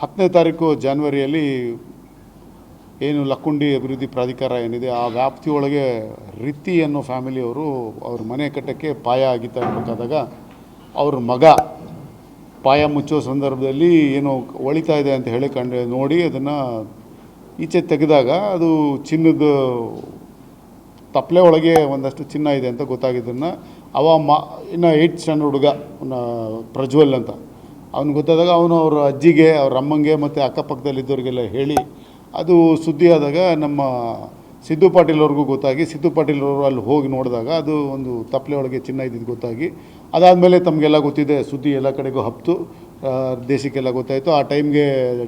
ಹತ್ತನೇ ತಾರೀಕು ಜಾನ್ವರಿಯಲ್ಲಿ ಏನು ಲಕ್ಕುಂಡಿ ಅಭಿವೃದ್ಧಿ ಪ್ರಾಧಿಕಾರ ಏನಿದೆ, ಆ ವ್ಯಾಪ್ತಿಯೊಳಗೆ ರೀತಿ ಅನ್ನೋ ಫ್ಯಾಮಿಲಿಯವರು ಅವ್ರ ಮನೆ ಕಟ್ಟಕ್ಕೆ ಪಾಯ ಆಗಿತ್ತಾ ಇರಬೇಕಾದಾಗ ಅವ್ರ ಮಗ ಪಾಯ ಮುಚ್ಚೋ ಸಂದರ್ಭದಲ್ಲಿ ಏನೋ ಒಳಿತಾ ಇದೆ ಅಂತ ಹೇಳಿ ಕಂಡು, ನೋಡಿ ಅದನ್ನು ಈಚೆ ತೆಗೆದಾಗ ಅದು ಚಿನ್ನದ ತಪ್ಪಲೆ ಒಳಗೆ ಒಂದಷ್ಟು ಚಿನ್ನ ಇದೆ ಅಂತ ಗೊತ್ತಾಗಿದ್ದನ್ನು ಅವ ಮ, ಇನ್ನು ಏಯ್ಟ್ ಸ್ಟ್ಯಾಂಡರ್ಡ್ ಹುಡುಗ ಪ್ರಜ್ವಲ್ ಅಂತ. ಅವ್ನಿಗೆ ಗೊತ್ತಾದಾಗ ಅವನು ಅವ್ರ ಅಜ್ಜಿಗೆ, ಅವ್ರ ಅಮ್ಮಂಗೆ ಮತ್ತು ಅಕ್ಕಪಕ್ಕದಲ್ಲಿದ್ದವ್ರಿಗೆಲ್ಲ ಹೇಳಿ, ಅದು ಸುದ್ದಿ ಆದಾಗ ನಮ್ಮ ಸಿದ್ದು ಪಾಟೀಲ್ ಅವ್ರಿಗೂ ಗೊತ್ತಾಗಿ, ಸಿದ್ದು ಪಾಟೀಲ್ ಅವರು ಅಲ್ಲಿ ಹೋಗಿ ನೋಡಿದಾಗ ಅದು ಒಂದು ತಪ್ಪಲೆ ಒಳಗೆ ಚಿನ್ನ ಇದ್ದಿದ್ದು ಗೊತ್ತಾಗಿ, ಅದಾದಮೇಲೆ ತಮಗೆಲ್ಲ ಗೊತ್ತಿದೆ, ಸುದ್ದಿ ಎಲ್ಲ ಕಡೆಗೂ ಹಬ್ತು ದೇಶಕ್ಕೆಲ್ಲ ಗೊತ್ತಾಯಿತು. ಆ ಟೈಮ್ಗೆ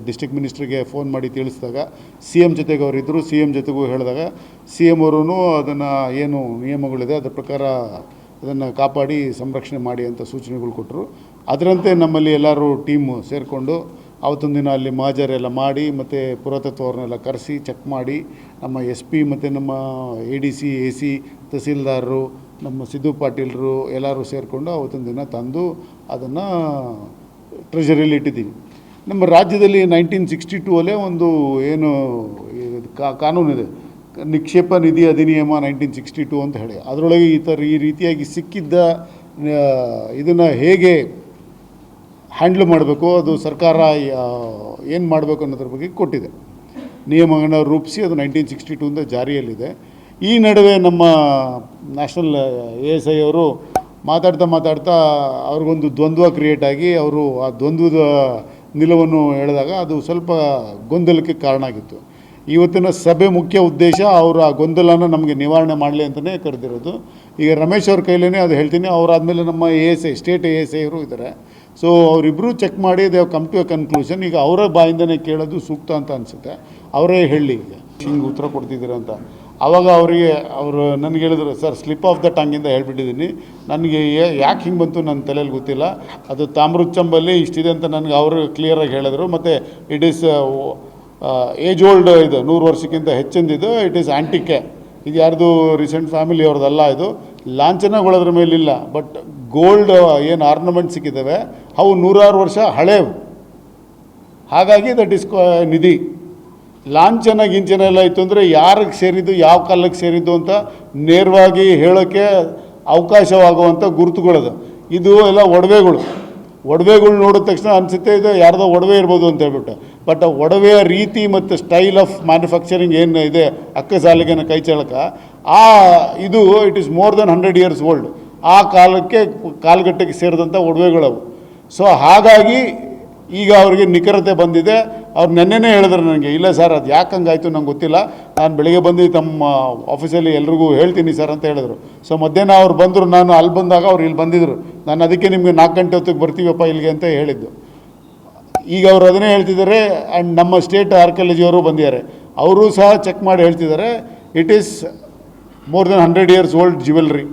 ಡಿಸ್ಟಿಕ್ ಮಿನಿಸ್ಟ್ರಿಗೆ ಫೋನ್ ಮಾಡಿ ತಿಳಿಸಿದಾಗ ಸಿ ಎಂ ಜೊತೆಗೆ ಅವರಿದ್ದರು ಸಿ ಎಂ ಜೊತೆಗೂ ಹೇಳಿದಾಗ ಸಿ ಎಂ ಅವರು ಅದನ್ನು ಏನು ನಿಯಮಗಳಿದೆ, ಅದ್ರ ಪ್ರಕಾರ ಅದನ್ನು ಕಾಪಾಡಿ ಸಂರಕ್ಷಣೆ ಮಾಡಿ ಅಂತ ಸೂಚನೆಗಳು ಕೊಟ್ಟರು. ಅದರಂತೆ ನಮ್ಮಲ್ಲಿ ಎಲ್ಲರೂ ಟೀಮು ಸೇರಿಕೊಂಡು ಅವತ್ತೊಂದು ದಿನ ಅಲ್ಲಿ ಮಾಜರೆಲ್ಲ ಮಾಡಿ ಮತ್ತು ಪುರಾತತ್ವವ್ರನ್ನೆಲ್ಲ ಕರೆಸಿ ಚೆಕ್ ಮಾಡಿ ನಮ್ಮ ಎಸ್ ಪಿ ಮತ್ತು ನಮ್ಮ A D C, A C ತಹಸೀಲ್ದಾರರು, ನಮ್ಮ ಸಿದ್ದು ಪಾಟೀಲರು ಎಲ್ಲರೂ ಸೇರಿಕೊಂಡು ಅವತ್ತೊಂದು ದಿನ ತಂದು ಅದನ್ನು ಟ್ರೆಜರಿಯಲ್ಲಿ ಇಟ್ಟಿದ್ದೀವಿ. ನಮ್ಮ ರಾಜ್ಯದಲ್ಲಿ ನೈನ್ಟೀನ್ ಸಿಕ್ಸ್ಟಿ ಟೂ ಅಲ್ಲೇ ಒಂದು ಏನು ಕಾನೂನಿದೆ. ನಿಕ್ಷೇಪ ನಿಧಿ ಅಧಿನಿಯಮ ನೈನ್ಟೀನ್ ಸಿಕ್ಸ್ಟಿ ಟೂ ಅಂತ ಹೇಳಿ. ಅದರೊಳಗೆ ಈ ಥರ ಈ ರೀತಿಯಾಗಿ ಸಿಕ್ಕಿದ್ದ ಇದನ್ನು ಹೇಗೆ ಹ್ಯಾಂಡ್ಲ್ ಮಾಡಬೇಕು, ಅದು ಸರ್ಕಾರ ಏನು ಮಾಡಬೇಕು ಅನ್ನೋದ್ರ ಬಗ್ಗೆ ಕೊಟ್ಟಿದೆ. ನಿಯಮಗಳನ್ನ ರೂಪಿಸಿ ಅದು ನೈನ್ಟೀನ್ ಸಿಕ್ಸ್ಟಿ ಟೂಯಿಂದ ಜಾರಿಯಲ್ಲಿದೆ. ಈ ನಡುವೆ ನಮ್ಮ ನ್ಯಾಷನಲ್ ಎ ಎಸ್ ಐ ಅವರು ಮಾತಾಡ್ತಾ ಮಾತಾಡ್ತಾ ಅವ್ರಿಗೊಂದು ದ್ವಂದ್ವ ಕ್ರಿಯೇಟ್ ಆಗಿ ಅವರು ಆ ದ್ವಂದ್ವದ ನಿಲುವನ್ನು ಹೇಳಿದಾಗ ಅದು ಸ್ವಲ್ಪ ಗೊಂದಲಕ್ಕೆ ಕಾರಣ ಆಗಿತ್ತು. ಇವತ್ತಿನ ಸಭೆ ಮುಖ್ಯ ಉದ್ದೇಶ ಅವರ ಗೊಂದಲನ ನಮಗೆ ನಿವಾರಣೆ ಮಾಡಲಿ ಅಂತಲೇ ಕರೆದಿರೋದು. ಈಗ ರಮೇಶ್ ಅವ್ರ ಕೈಲೇ ಅದು ಹೇಳ್ತೀನಿ, ಅವರಾದಮೇಲೆ ನಮ್ಮ A S I state A S I ಇದ್ದಾರೆ ಸೊ ಅವರಿಬ್ಬರು ಚೆಕ್ ಮಾಡಿ they've come to a conclusion ಈಗ ಅವರ ಬಾಯಿಂದನೇ ಕೇಳೋದು ಸೂಕ್ತ ಅಂತ ಅನಿಸುತ್ತೆ. ಅವರೇ ಹೇಳಿ ಈಗ. ಹಿಂಗೆ ಉತ್ತರ ಕೊಡ್ತಿದ್ದೀರ ಅಂತ. ಆವಾಗ ಅವರಿಗೆ, ಅವರು ನನಗೆ ಹೇಳಿದ್ರು, ಸರ್ ಸ್ಲಿಪ್ ಆಫ್ ದ ಟಂಗಿಂದ ಹೇಳಿಬಿಟ್ಟಿದ್ದೀನಿ. ನನಗೆ ಯಾಕೆ ಹಿಂಗೆ ಬಂತು ನನ್ನ ತಲೆಯಲ್ಲಿ ಗೊತ್ತಿಲ್ಲ. ಅದು ತಾಮ್ರ ಚಂಬಲ್ಲಿ ಇಷ್ಟಿದೆ ಅಂತ ನನಗೆ ಅವರು ಕ್ಲಿಯರಾಗಿ ಹೇಳಿದ್ರು. ಮತ್ತು ಇಟ್ ಈಸ್ ಏಜ್ ಓಲ್ಡ್ ಇದು, ನೂರು ವರ್ಷಕ್ಕಿಂತ ಹೆಚ್ಚಿಂದಿದ್ದು ಇಟ್ ಈಸ್ ಆ್ಯಂಟಿಕೆ ಇದು ಯಾರ್ದು ರೀಸೆಂಟ್ ಫ್ಯಾಮಿಲಿ ಅವ್ರದ್ದಲ್ಲ ಇದು. ಲಾಂಛನಗಳದ್ರ ಮೇಲಿಲ್ಲ ಬಟ್ ಗೋಲ್ಡ್ ಏನು ಆರ್ನಮೆಂಟ್ ಸಿಕ್ಕಿದ್ದಾವೆ ಅವು ನೂರಾರು ವರ್ಷ ಹಳೇವು. ಹಾಗಾಗಿ ದಟ್ ಇಸ್ ನಿಧಿ. ಲಾಂಛನ ಗಿಂಚನ ಎಲ್ಲ ಇತ್ತು ಅಂದರೆ ಯಾರಿಗೆ ಸೇರಿದ್ದು, ಯಾವ ಕಾಲಕ್ಕೆ ಸೇರಿದ್ದು ಅಂತ ನೇರವಾಗಿ ಹೇಳೋಕ್ಕೆ ಅವಕಾಶವಾಗುವಂಥ ಗುರುತುಗಳದು. ಇದು ಎಲ್ಲ ಒಡವೆಗಳು. ಒಡವೆಗಳು ನೋಡಿದ ತಕ್ಷಣ ಅನಿಸುತ್ತೆ ಇದು ಯಾರ್ದೋ ಒಡವೆ ಇರ್ಬೋದು ಅಂತ ಹೇಳ್ಬಿಟ್ಟು. ಬಟ್ ಒಡವೆಯ ರೀತಿ ಮತ್ತು ಸ್ಟೈಲ್ ಆಫ್ ಮ್ಯಾನುಫ್ಯಾಕ್ಚರಿಂಗ್ ಏನು ಇದೆ, ಅಕ್ಕ ಸಾಲಿಗೆನ ಕೈ ಚಳಕ, ಆ ಇದು it is more than hundred years old ಆ ಕಾಲಕ್ಕೆ ಕಾಲಘಟ್ಟಕ್ಕೆ ಸೇರಿದಂಥ ಒಡವೆಗಳವು. ಸೊ ಹಾಗಾಗಿ ಈಗ ಅವರಿಗೆ ನಿಖರತೆ ಬಂದಿದೆ. ಅವ್ರು ನೆನ್ನೆನೇ ಹೇಳಿದ್ರು ನನಗೆ, ಇಲ್ಲ ಸರ್, ಅದು ಯಾಕೆ ಹಂಗಾಯಿತು ನಂಗೆ ಗೊತ್ತಿಲ್ಲ. ನಾನು ಬೆಳಿಗ್ಗೆ ಬಂದು ತಮ್ಮ ಆಫೀಸಲ್ಲಿ ಎಲ್ರಿಗೂ ಹೇಳ್ತೀನಿ ಸರ್ ಅಂತ ಹೇಳಿದ್ರು. ಸೊ ಮಧ್ಯಾಹ್ನ ಅವ್ರು ಬಂದರು, ನಾನು ಅಲ್ಲಿ ಬಂದಾಗ ಅವ್ರು ಇಲ್ಲಿ ಬಂದಿದ್ದರು ನಾನು ಅದಕ್ಕೆ ನಿಮಗೆ ನಾಲ್ಕು ಗಂಟೆ ಹೊತ್ತಿಗೆ ಬರ್ತೀವಪ್ಪ ಇಲ್ಲಿಗೆ ಅಂತ ಹೇಳಿದ್ದು. ಈಗ ಅವ್ರು ಅದನ್ನೇ ಹೇಳ್ತಿದ್ದಾರೆ ಆ್ಯಂಡ್ ನಮ್ಮ ಸ್ಟೇಟ್ ಆರ್ಕಿಯಾಲಜಿಯವರು ಬಂದಿದ್ದಾರೆ. ಅವರು ಸಹ ಚೆಕ್ ಮಾಡಿ ಹೇಳ್ತಿದ್ದಾರೆ it is more than hundred years old jewellery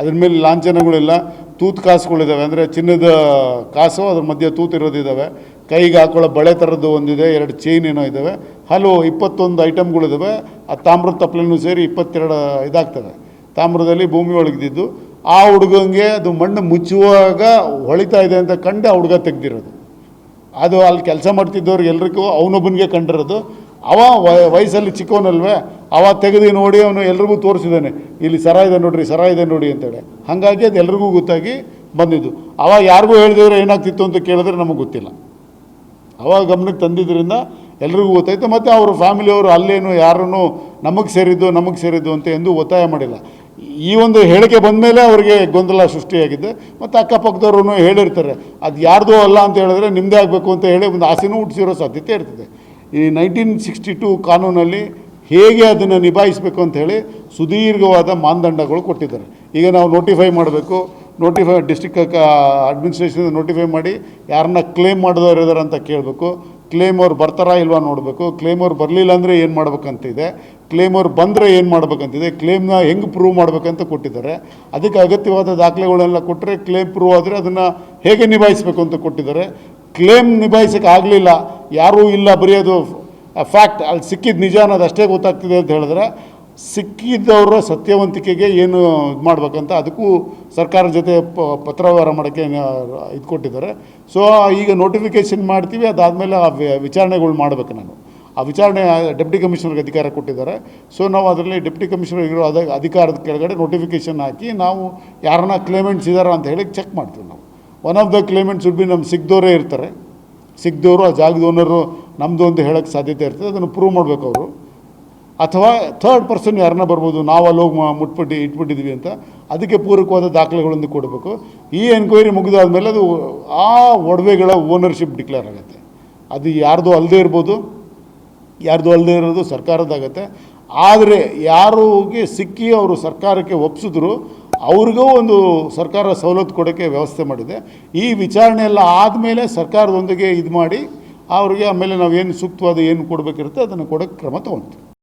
ಅದ್ರ ಮೇಲೆ ಲಾಂಛನಗಳಿಲ್ಲ, ತೂತು ಕಾಸುಗಳಿದ್ದಾವೆ. ಅಂದರೆ ಚಿನ್ನದ ಕಾಸು, ಅದ್ರ ಮಧ್ಯೆ ತೂತು ಇರೋದಿದ್ದಾವೆ. ಕೈಗೆ ಹಾಕೊಳ್ಳೋ ಬಳೆ ಥರದ್ದು ಒಂದಿದೆ, ಎರಡು ಚೈನ್ ಏನೋ ಇದ್ದಾವೆ ಹಲವು ಇಪ್ಪತ್ತೊಂದು ಐಟಮ್ಗಳಿದ್ದಾವೆ ಆ ತಾಮ್ರದ ತಪ್ಪಲೆನೂ ಸೇರಿ ಇಪ್ಪತ್ತೆರಡು ಇದಾಗ್ತವೆ. ತಾಮ್ರದಲ್ಲಿ ಭೂಮಿ ಒಳಗಿದ್ದು, ಆ ಹುಡುಗಂಗೆ ಅದು ಮಣ್ಣು ಮುಚ್ಚುವಾಗ ಹೊಳಿತಾ ಇದೆ ಅಂತ ಕಂಡು ಆ ಹುಡುಗ ತೆಗ್ದಿರೋದು. ಅದು ಅಲ್ಲಿ ಕೆಲಸ ಮಾಡ್ತಿದ್ದವ್ರಿಗೆ ಎಲ್ರಿಗೂ, ಅವನೊಬ್ಬನಿಗೆ ಕಂಡಿರೋದು. ಅವ ವಯ- ವಯಸ್ಸಲ್ಲಿ ಚಿಕ್ಕವನಲ್ವೇ, ಅವ ತೆಗೆದು ನೋಡಿ ಅವನು ಎಲ್ರಿಗೂ ತೋರಿಸಿದ್ದಾನೆ. ಇಲ್ಲಿ ಸರ ಇದೆ ನೋಡ್ರಿ, ಸರ ಇದೆ ನೋಡಿ ಅಂತೇಳಿ. ಹಾಗಾಗಿ ಅದು ಎಲ್ರಿಗೂ ಗೊತ್ತಾಗಿ ಬಂದಿದ್ದು. ಅವ ಯಾರಿಗೂ ಹೇಳಿದ್ರೆ ಏನಾಗ್ತಿತ್ತು ಅಂತ ಕೇಳಿದ್ರೆ ನಮಗೆ ಗೊತ್ತಿಲ್ಲ. ಅವಾಗ ಗಮನಕ್ಕೆ ತಂದಿದ್ದರಿಂದ ಎಲ್ರಿಗೂ ಗೊತ್ತಾಯಿತು. ಮತ್ತು ಅವ್ರ ಫ್ಯಾಮಿಲಿಯವರು ಅಲ್ಲೇನು, ಯಾರನ್ನು ನಮಗೆ ಸೇರಿದ್ದು ನಮಗೆ ಸೇರಿದ್ದು ಅಂತ ಎಂದು ಒತ್ತಾಯ ಮಾಡಿಲ್ಲ. ಈ ಒಂದು ಹೇಳಿಕೆ ಬಂದ ಮೇಲೆ ಅವರಿಗೆ ಗೊಂದಲ ಸೃಷ್ಟಿಯಾಗಿದೆ. ಮತ್ತು ಅಕ್ಕಪಕ್ಕದವ್ರು ಹೇಳಿರ್ತಾರೆ, ಅದು ಯಾರ್ದೋ ಅಲ್ಲ ಅಂತ ಹೇಳಿದ್ರೆ ನಿಮ್ಮದೇ ಆಗಬೇಕು ಅಂತ ಹೇಳಿ ಒಂದು ಆಸೆನೂ ಹುಟ್ಟಿಸಿರೋ ಸಾಧ್ಯತೆ ಇರ್ತದೆ. ಈ ನೈನ್ಟೀನ್ ಸಿಕ್ಸ್ಟಿ ಟು ಕಾನೂನಲ್ಲಿ ಹೇಗೆ ಅದನ್ನು ನಿಭಾಯಿಸಬೇಕು ಅಂತ ಹೇಳಿ ಸುದೀರ್ಘವಾದ ಮಾನದಂಡಗಳು ಕೊಟ್ಟಿದ್ದಾರೆ. ಈಗ ನಾವು ನೋಟಿಫೈ ಮಾಡಬೇಕು. ನೋಟಿಫೈ ಡಿಸ್ಟಿಕ್ ಅಡ್ಮಿನಿಸ್ಟ್ರೇಷನ್ ನೋಟಿಫೈ ಮಾಡಿ ಯಾರನ್ನ ಕ್ಲೇಮ್ ಮಾಡಿದವ್ರು ಇದ್ದಾರೆ ಅಂತ ಕೇಳಬೇಕು. ಕ್ಲೇಮ್ ಅವ್ರು ಬರ್ತಾರಾ ಇಲ್ವಾ ನೋಡಬೇಕು. ಕ್ಲೇಮ್ ಅವ್ರು ಬರಲಿಲ್ಲ ಅಂದರೆ ಏನು ಮಾಡ್ಬೇಕಂತಿದೆ. ಕ್ಲೇಮ್ ಅವ್ರು ಬಂದರೆ ಏನು ಮಾಡ್ಬೇಕಂತಿದೆ. ಕ್ಲೇಮ್ನ ಹೆಂಗೆ ಪ್ರೂವ್ ಮಾಡ್ಬೇಕಂತ ಕೊಟ್ಟಿದ್ದಾರೆ. ಅದಕ್ಕೆ ಅಗತ್ಯವಾದ ದಾಖಲೆಗಳೆಲ್ಲ ಕೊಟ್ಟರೆ ಕ್ಲೇಮ್ ಪ್ರೂವ್ ಆದರೆ ಅದನ್ನು ಹೇಗೆ ನಿಭಾಯಿಸಬೇಕು ಅಂತ ಕೊಟ್ಟಿದ್ದಾರೆ. ಕ್ಲೇಮ್ ನಿಭಾಯಿಸೋಕೆ ಆಗಲಿಲ್ಲ. ಯಾರೂ ಇಲ್ಲ ಬರೆಯೋದು ಫ್ಯಾಕ್ಟ್ ಅಲ್ಲಿ ಸಿಕ್ಕಿದ ನಿಜ ಅನ್ನೋದು ಅಷ್ಟೇ ಗೊತ್ತಾಗ್ತಿದೆ ಅಂತ ಹೇಳಿದ್ರೆ ಸಿಕ್ಕಿದ್ದವರ ಸತ್ಯವಂತಿಕೆಗೆ ಏನು ಇದು ಮಾಡ್ಬೇಕಂತ ಅದಕ್ಕೂ ಸರ್ಕಾರದ ಜೊತೆ ಪ, ಪತ್ರವ್ಯವಹಾರ ಮಾಡೋಕ್ಕೆ ಇದು ಕೊಟ್ಟಿದ್ದಾರೆ. ಸೊ ಈಗ ನೋಟಿಫಿಕೇಷನ್ ಮಾಡ್ತೀವಿ, ಅದಾದಮೇಲೆ ಆ ವಿಚಾರಣೆಗಳು ಮಾಡಬೇಕು ನಾನು. ಆ ವಿಚಾರಣೆ ಡೆಪ್ಟಿ ಕಮಿಷನರ್ಗೆ ಅಧಿಕಾರ ಕೊಟ್ಟಿದ್ದಾರೆ. ಸೊ ನಾವು ಅದರಲ್ಲಿ ಡೆಪ್ಟಿ ಕಮಿಷನರ್ ಇರೋ ಅದ, ಅಧಿಕಾರದ ಕೆಳಗಡೆ ನೋಟಿಫಿಕೇಷನ್ ಹಾಕಿ, ನಾವು ಯಾರನ್ನ ಕ್ಲೇಮೆಂಟ್ಸ್ ಇದ್ದಾರ ಅಂತ ಹೇಳಿ ಚೆಕ್ ಮಾಡ್ತೀವಿ ನಾವು. One of the claimants would be ನಮ್ಮ ಸಿಗ್ದವರೇ ಇರ್ತಾರೆ. ಸಿಗ್ದವರು ಆ ಜಾಗದ ಓನರು ನಮ್ಮದು ಅಂತ ಹೇಳೋಕ್ಕೆ ಸಾಧ್ಯತೆ ಇರ್ತದೆ, ಅದನ್ನು ಪ್ರೂವ್ ಮಾಡಬೇಕು ಅವರು. ಅಥವಾ ಥರ್ಡ್ ಪರ್ಸನ್ ಯಾರನ್ನ ಬರ್ಬೋದು ನಾವು ಅಲ್ಲಿ ಹೋಗಿ ಮ- ಮುಟ್ಬಿಟ್ಟು, ಇಟ್ಬಿಟ್ಟಿದ್ವಿ ಅಂತ, ಅದಕ್ಕೆ ಪೂರಕವಾದ ದಾಖಲೆಗಳನ್ನು ಕೊಡಬೇಕು. ಈ ಎನ್ಕ್ವೈರಿ ಮುಗಿದಾದ್ಮೇಲೆ ಅದು ಆ ಒಡವೆಗಳ ಓನರ್ಶಿಪ್ ಡಿಕ್ಲೇರ್ ಆಗುತ್ತೆ. ಅದು ಯಾರ್ದು ಅಲ್ಲದೆ ಇರ್ಬೋದು, ಯಾರ್ದು ಅಲ್ಲದೆ ಇರೋದು ಸರ್ಕಾರದಾಗತ್ತೆ ಆದರೆ ಯಾರಿಗೆ ಸಿಕ್ಕಿ ಅವರು ಸರ್ಕಾರಕ್ಕೆ ಒಪ್ಸಿದ್ರು, ಅವ್ರಿಗೂ ಒಂದು ಸರ್ಕಾರ ಸವಲತ್ತು ಕೊಡೋಕ್ಕೆ ವ್ಯವಸ್ಥೆ ಮಾಡಿದೆ. ಈ ವಿಚಾರಣೆ ಎಲ್ಲ ಆದಮೇಲೆ ಸರ್ಕಾರದೊಂದಿಗೆ ಇದು ಮಾಡಿ ಅವ್ರಿಗೆ ಆಮೇಲೆ ನಾವು ಏನು ಸೂಕ್ತವಾದ ಏನು ಕೊಡಬೇಕಿರುತ್ತೆ, ಅದನ್ನು ಕೊಡೋಕ್ಕೆ ಕ್ರಮ ತೊಗೊಳ್ತೀವಿ